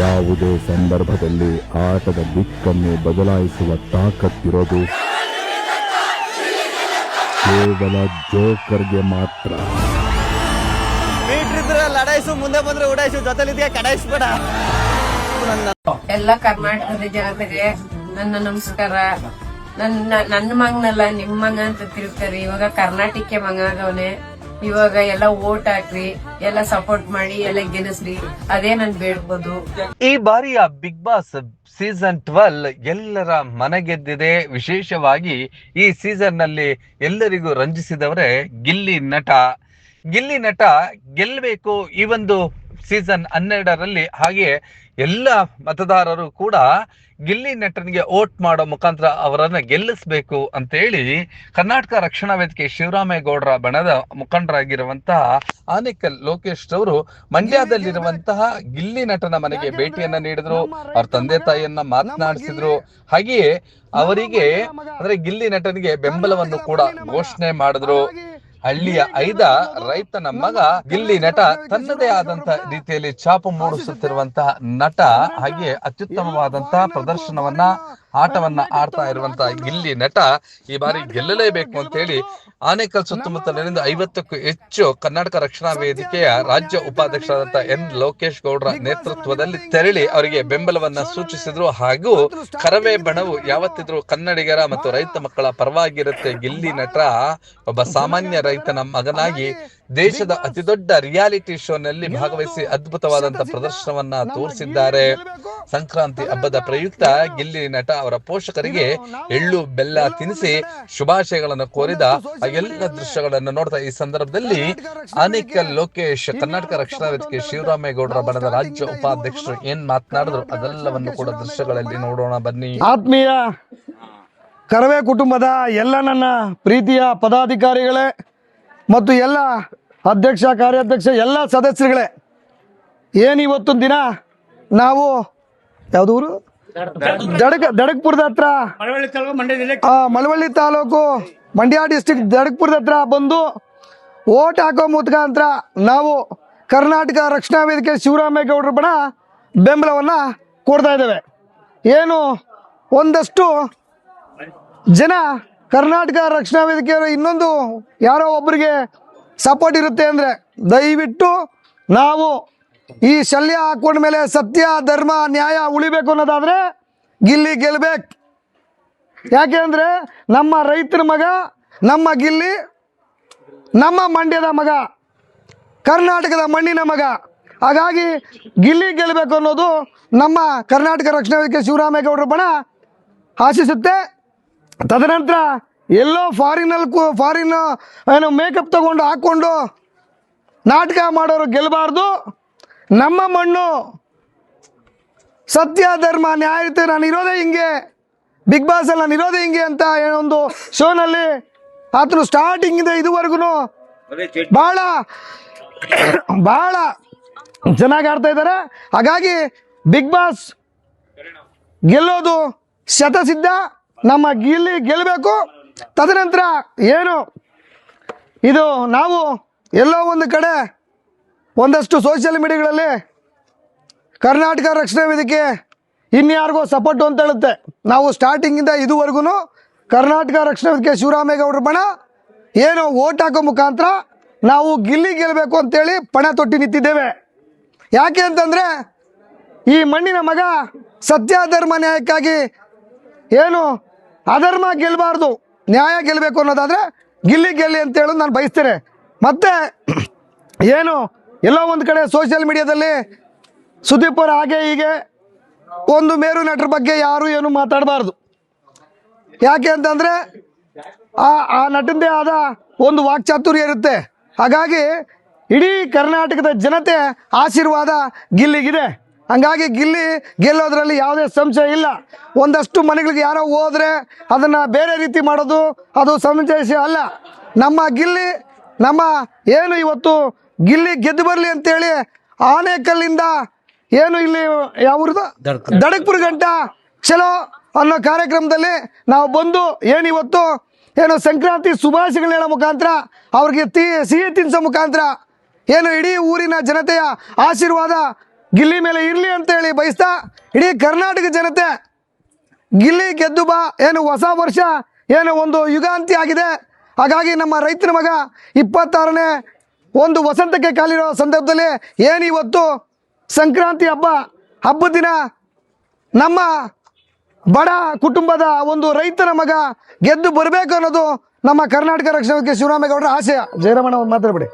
ಯಾವುದೇ ಸಂದರ್ಭದಲ್ಲಿ ಆಟದ ದಿಕ್ಕನ್ನು ಬದಲಾಯಿಸುವ ತಾಕತ್ತಿರೋದು ಕೇವಲ ಜೋಕರ್ಗೆ ಮಾತ್ರ. ಲಡಾಯಿಸು ಮುಂದೆ ಬಂದ್ರೆ ಉಡಾಯಿಸು ಜೊತೆಲಿದ್ಯಾ ಕಡಾಯಿಸ್ಬೇಡ. ಎಲ್ಲ ಕರ್ನಾಟಕದ ಜನತೆಗೆ ನನ್ನ ನಮಸ್ಕಾರ. ನನ್ನ ನನ್ನ ಮಗನಲ್ಲ ನಿಮ್ಮ ಮಗ ಅಂತ ತಿಳ್ತಾರೆ ಇವಾಗ ಕರ್ನಾಟಕಕ್ಕೆ ಮಗ ಆಗವನೆ ಇವಾಗ ಎಲ್ಲ ಓಟ್ ಹಾಕ್ರಿ, ಎಲ್ಲ ಸಪೋರ್ಟ್ ಮಾಡಿ, ಎಲ್ಲ ಗೆಲ್ಲಿಸ್ರಿ. ಅದೇ ನನ್ ಬೇಡ್ಬೋದು. ಈ ಬಾರಿಯ ಬಿಗ್ ಬಾಸ್ ಸೀಸನ್ ಟ್ವೆಲ್ ಎಲ್ಲರ ಮನಗೆದ್ದಿದೆ. ವಿಶೇಷವಾಗಿ ಈ ಸೀಸನ್ನಲ್ಲಿ ಎಲ್ಲರಿಗೂ ರಂಜಿಸಿದವರೇ ಗಿಲ್ಲಿ ನಟ. ಗಿಲ್ಲಿ ನಟ ಗೆಲ್ಲಬೇಕು ಈ ಒಂದು ಸೀಸನ್ ಹನ್ನೆರಡರಲ್ಲಿ. ಹಾಗೆ ಎಲ್ಲ ಮತದಾರರು ಕೂಡ ಗಿಲ್ಲಿ ನಟನಿಗೆ ವೋಟ್ ಮಾಡೋ ಮುಖಾಂತರ ಅವರನ್ನ ಗೆಲ್ಲಿಸ್ಬೇಕು ಅಂತ ಹೇಳಿ ಕರ್ನಾಟಕ ರಕ್ಷಣಾ ವೇದಿಕೆ ಶಿವರಾಮೇಗೌಡರ ಬಣದ ಮುಖಂಡರಾಗಿರುವಂತಹ ಆನೇಕಲ್ ಲೋಕೇಶ್ ಅವರು ಮಂಡ್ಯದಲ್ಲಿರುವಂತಹ ಗಿಲ್ಲಿ ನಟನ ಮನೆಗೆ ಭೇಟಿಯನ್ನ ನೀಡಿದ್ರು. ಅವ್ರ ತಂದೆ ತಾಯಿಯನ್ನ ಮಾತನಾಡಿಸಿದ್ರು. ಹಾಗೆಯೇ ಅವರಿಗೆ, ಅಂದ್ರೆ ಗಿಲ್ಲಿ ನಟನಿಗೆ ಬೆಂಬಲವನ್ನು ಕೂಡ ಘೋಷಣೆ ಮಾಡಿದ್ರು. ಹಳ್ಳಿಯ ಐದ ರೈತನ ಮಗ ಗಿಲ್ಲಿ ನಟ ತನ್ನದೇ ಆದಂತ ರೀತಿಯಲ್ಲಿ ಛಾಪು ಮೂಡಿಸುತ್ತಿರುವಂತಹ ನಟ ಹಾಗೆ ಅತ್ಯುತ್ತಮವಾದಂತಹ ಪ್ರದರ್ಶನವನ್ನ ಆಟವನ್ನ ಆಡ್ತಾ ಇರುವಂತಹ ಗಿಲ್ಲಿ ನಟ ಈ ಬಾರಿ ಗೆಲ್ಲಲೇಬೇಕು ಅಂತ ಹೇಳಿ ಆನೇಕಲ್ ಸುತ್ತಮುತ್ತಲಿನಿಂದ ಐವತ್ತಕ್ಕೂ ಹೆಚ್ಚು ಕರ್ನಾಟಕ ರಕ್ಷಣಾ ವೇದಿಕೆಯ ರಾಜ್ಯ ಉಪಾಧ್ಯಕ್ಷರಾದಂತಹ ಎನ್ ಲೋಕೇಶ್ ಗೌಡ್ರ ನೇತೃತ್ವದಲ್ಲಿ ತೆರಳಿ ಅವರಿಗೆ ಬೆಂಬಲವನ್ನ ಸೂಚಿಸಿದ್ರು ಹಾಗೂ ಕರವೇ ಬಣವು ಯಾವತ್ತಿದ್ರು ಕನ್ನಡಿಗರ ಮತ್ತು ರೈತ ಮಕ್ಕಳ ಪರವಾಗಿರುತ್ತೆ. ಗಿಲ್ಲಿ ನಟ ಒಬ್ಬ ಸಾಮಾನ್ಯ ರೈತನ ಮಗನಾಗಿ ದೇಶದ ಅತಿದೊಡ್ಡ ರಿಯಾಲಿಟಿ ಶೋನಲ್ಲಿ ಭಾಗವಹಿಸಿ ಅದ್ಭುತವಾದಂತ ಪ್ರದರ್ಶನವನ್ನ ತೋರಿಸಿದ್ದಾರೆ. ಸಂಕ್ರಾಂತಿ ಹಬ್ಬದ ಪ್ರಯುಕ್ತ ಗಿಲ್ಲಿ ನಟ ಅವರ ಪೋಷಕರಿಗೆ ಎಳ್ಳು ಬೆಲ್ಲ ತಿನ್ನಿಸಿ ಶುಭಾಶಯಗಳನ್ನು ಕೋರಿದ ಆ ಎಲ್ಲ ದೃಶ್ಯಗಳನ್ನು ನೋಡ್ತಾ ಈ ಸಂದರ್ಭದಲ್ಲಿ ಆನೇಕಲ್ ಲೋಕೇಶ್ ಕರ್ನಾಟಕ ರಕ್ಷಣಾ ವೇದಿಕೆ ಶಿವರಾಮೇಗೌಡರ ಬಣದ ರಾಜ್ಯ ಉಪಾಧ್ಯಕ್ಷರು ಏನ್ ಮಾತನಾಡಿದ್ರು ಅದೆಲ್ಲವನ್ನು ಕೂಡ ದೃಶ್ಯಗಳಲ್ಲಿ ನೋಡೋಣ ಬನ್ನಿ. ಆತ್ಮೀಯ ಕರವೇ ಕುಟುಂಬದ ಎಲ್ಲ ನನ್ನ ಪ್ರೀತಿಯ ಪದಾಧಿಕಾರಿಗಳೇ ಮತ್ತು ಎಲ್ಲ ಅಧ್ಯಕ್ಷ ಕಾರ್ಯಾಧ್ಯಕ್ಷ ಎಲ್ಲ ಸದಸ್ಯರುಗಳೇ ಏನು ಇವತ್ತೊಂದು ದಿನ? ನಾವು ಯಾವ್ದೂರು ಊರು? ದಡಕ್ ದಡಕ್ಪುರದ ಹತ್ರ. ಮಳವಳ್ಳಿ ತಾಲೂಕು ಮಂಡ್ಯ ಡಿಸ್ಟಿಕ್ ದಡಕ್ಪುರದ ಹತ್ರ ಬಂದು ಓಟ್ ಹಾಕೋ ಮುಖಾಂತರ ನಾವು ಕರ್ನಾಟಕ ರಕ್ಷಣಾ ವೇದಿಕೆ ಶಿವರಾಮೇಗೌಡರ ಬಣ ಬೆಂಬಲವನ್ನು ಕೊಡ್ತಾ ಇದ್ದೇವೆ. ಏನು ಒಂದಷ್ಟು ಜನ ಕರ್ನಾಟಕ ರಕ್ಷಣಾ ವೇದಿಕೆಯವರು ಇನ್ನೊಂದು ಯಾರೋ ಒಬ್ಬರಿಗೆ ಸಪೋರ್ಟ್ ಇರುತ್ತೆ ಅಂದರೆ ದಯವಿಟ್ಟು ನಾವು ಈ ಶಲ್ಯ ಹಾಕೊಂಡ ಮೇಲೆ ಸತ್ಯ, ಧರ್ಮ, ನ್ಯಾಯ ಉಳಿಬೇಕು ಅನ್ನೋದಾದ್ರೆ ಗಿಲ್ಲಿ ಗೆಲ್ಬೇಕು. ಯಾಕೆ ಅಂದರೆ ನಮ್ಮ ರೈತರ ಮಗ, ನಮ್ಮ ಗಿಲ್ಲಿ, ನಮ್ಮ ಮಂಡ್ಯದ ಮಗ, ಕರ್ನಾಟಕದ ಮಣ್ಣಿನ ಮಗ. ಹಾಗಾಗಿ ಗಿಲ್ಲಿ ಗೆಲ್ಲಬೇಕು ಅನ್ನೋದು ನಮ್ಮ ಕರ್ನಾಟಕ ರಕ್ಷಣಾ ವೇದಿಕೆ ಶಿವರಾಮೇಗೌಡರ ಬಣ ಆಶಿಸುತ್ತೆ. ತದನಂತರ ಎಲ್ಲೋ ಫಾರಿನಲ್ಲಿ ಕೂ ಫಾರಿನ್ ಏನು ಮೇಕಪ್ ತಗೊಂಡು ಹಾಕ್ಕೊಂಡು ನಾಟಕ ಮಾಡೋರು ಗೆಲ್ಲಬಾರ್ದು ನಮ್ಮ ಮಣ್ಣು ಸತ್ಯ, ಧರ್ಮ ನ್ಯಾಯತೆ ನಾನು ಇರೋದೇ ಹಿಂಗೆ. ಬಿಗ್ ಬಾಸ್ ಅಲ್ಲಿ ನಾನು ಇರೋದೇ ಹಿಂಗೆ ಅಂತ ಏನೊಂದು ಶೋನಲ್ಲಿ ಆತನು ಸ್ಟಾರ್ಟಿಂಗಿಂದ ಇದುವರೆಗೂ ಭಾಳ ಭಾಳ ಚೆನ್ನಾಗಿ ಆಡ್ತಾ ಇದ್ದಾರೆ. ಹಾಗಾಗಿ ಬಿಗ್ ಬಾಸ್ ಗೆಲ್ಲೋದು ಶತಸಿದ್ಧ. ನಮ್ಮ ಗಿಲ್ಲಿ ಗೆಲ್ಲಬೇಕು. ತದನಂತರ ಏನು? ಇದು ನಾವು ಎಲ್ಲೋ ಒಂದು ಕಡೆ ಒಂದಷ್ಟು ಸೋಷಿಯಲ್ ಮೀಡಿಯಾಗಳಲ್ಲಿ ಕರ್ನಾಟಕ ರಕ್ಷಣಾ ವೇದಿಕೆ ಇನ್ಯಾರಿಗೋ ಸಪೋರ್ಟು ಅಂತ ಹೇಳುತ್ತೆ. ನಾವು ಸ್ಟಾರ್ಟಿಂಗಿಂದ ಇದುವರೆಗೂ ಕರ್ನಾಟಕ ರಕ್ಷಣಾ ವೇದಿಕೆ ಶಿವರಾಮೇಗೌಡರ ಬಣ ಏನು ಓಟ್ ಹಾಕೋ ಮುಖಾಂತರ ನಾವು ಗಿಲ್ಲಿ ಗೆಲ್ಲಬೇಕು ಅಂತೇಳಿ ಪಣ ತೊಟ್ಟಿ ನಿಂತಿದ್ದೇವೆ. ಯಾಕೆ ಅಂತಂದರೆ ಈ ಮಣ್ಣಿನ ಮಗ ಸತ್ಯಾಧರ್ಮ ನ್ಯಾಯಕ್ಕಾಗಿ ಏನು? ಅಧರ್ಮ ಗೆಲ್ಲಬಾರ್ದು ನ್ಯಾಯ ಗೆಲ್ಲಬೇಕು ಅನ್ನೋದಾದರೆ ಗಿಲ್ಲಿ ಗೆಲ್ಲಿ ಅಂತ ನಾನು ಬಯಸ್ತೇನೆ. ಮತ್ತೆ, ಏನು? ಎಲ್ಲೋ ಒಂದು ಕಡೆ ಸೋಷಿಯಲ್ ಮೀಡಿಯಾದಲ್ಲಿ ಸುದೀಪ್ ಹಾಗೆ ಹೀಗೆ ಒಂದು ಮೇರು ನಟರ ಬಗ್ಗೆ ಯಾರು ಏನು ಮಾತಾಡಬಾರ್ದು. ಯಾಕೆ ಅಂತಂದರೆ ಆ ಆ ನಟಂದೇ ಆದ ಒಂದು ವಾಕ್ಚಾತುರ್ಯ ಇರುತ್ತೆ. ಹಾಗಾಗಿ ಇಡೀ ಕರ್ನಾಟಕದ ಜನತೆ ಆಶೀರ್ವಾದ ಗಿಲ್ಲಿಗಿದೆ. ಹಂಗಾಗಿ ಗಿಲ್ಲಿ ಗೆಲ್ಲೋದ್ರಲ್ಲಿ ಯಾವುದೇ ಸಂಶಯ ಇಲ್ಲ. ಒಂದಷ್ಟು ಮನೆಗಳಿಗೆ ಯಾರೋ ಹೋದ್ರೆ ಅದನ್ನು ಬೇರೆ ರೀತಿ ಮಾಡೋದು ಅದು ಸಂಶಯ ಅಲ್ಲ. ನಮ್ಮ ಗಿಲ್ಲಿ ನಮ್ಮ ಏನು ಇವತ್ತು ಗಿಲ್ಲಿ ಗೆದ್ದು ಬರಲಿ ಅಂತೇಳಿ ಆನೇಕಲ್ಲಿಂದ ಏನು ಇಲ್ಲಿ ಯಾವ ದಡಕ್ಪುರ್. ದಡಕ್ಪುರ ಗಂಟ ಚಲೋ ಅನ್ನೋ ಕಾರ್ಯಕ್ರಮದಲ್ಲಿ ನಾವು ಬಂದು ಏನು ಇವತ್ತು ಏನು ಸಂಕ್ರಾಂತಿ ಶುಭಾಶಯಗಳು ಹೇಳೋ ಮುಖಾಂತರ ಅವ್ರಿಗೆ ತಿ ಸಿಹಿ ತಿನ್ಸೋ ಮುಖಾಂತರ ಏನು ಇಡೀ ಊರಿನ ಜನತೆಯ ಆಶೀರ್ವಾದ ಗಿಲ್ಲಿ ಮೇಲೆ ಇರಲಿ ಅಂತ ಹೇಳಿ ಬಯಸ್ತಾ ಇಡೀ ಕರ್ನಾಟಕ ಜನತೆ ಗಿಲ್ಲಿ ಗೆದ್ದು ಬಾ, ಏನು ಹೊಸ ವರ್ಷ, ಏನು ಒಂದು ಯುಗಾಂತಿ ಆಗಿದೆ. ಹಾಗಾಗಿ ನಮ್ಮ ರೈತನ ಮಗ ಇಪ್ಪತ್ತಾರನೇ ಒಂದು ವಸಂತಕ್ಕೆ ಕಾಲಿರೋ ಸಂದರ್ಭದಲ್ಲಿ ಏನು ಇವತ್ತು ಸಂಕ್ರಾಂತಿ ಹಬ್ಬ? ಹಬ್ಬದ ದಿನ ನಮ್ಮ ಬಡ ಕುಟುಂಬದ ಒಂದು ರೈತನ ಮಗ ಗೆದ್ದು ಬರಬೇಕು ಅನ್ನೋದು ನಮ್ಮ ಕರ್ನಾಟಕ ರಕ್ಷಣೆ ಶಿವರಾಮೇಗೌಡರ ಆಶಯ. ಜಯರಾಮಣ್ಣ ಮಾತಾಡ್ಬಿಡಿ.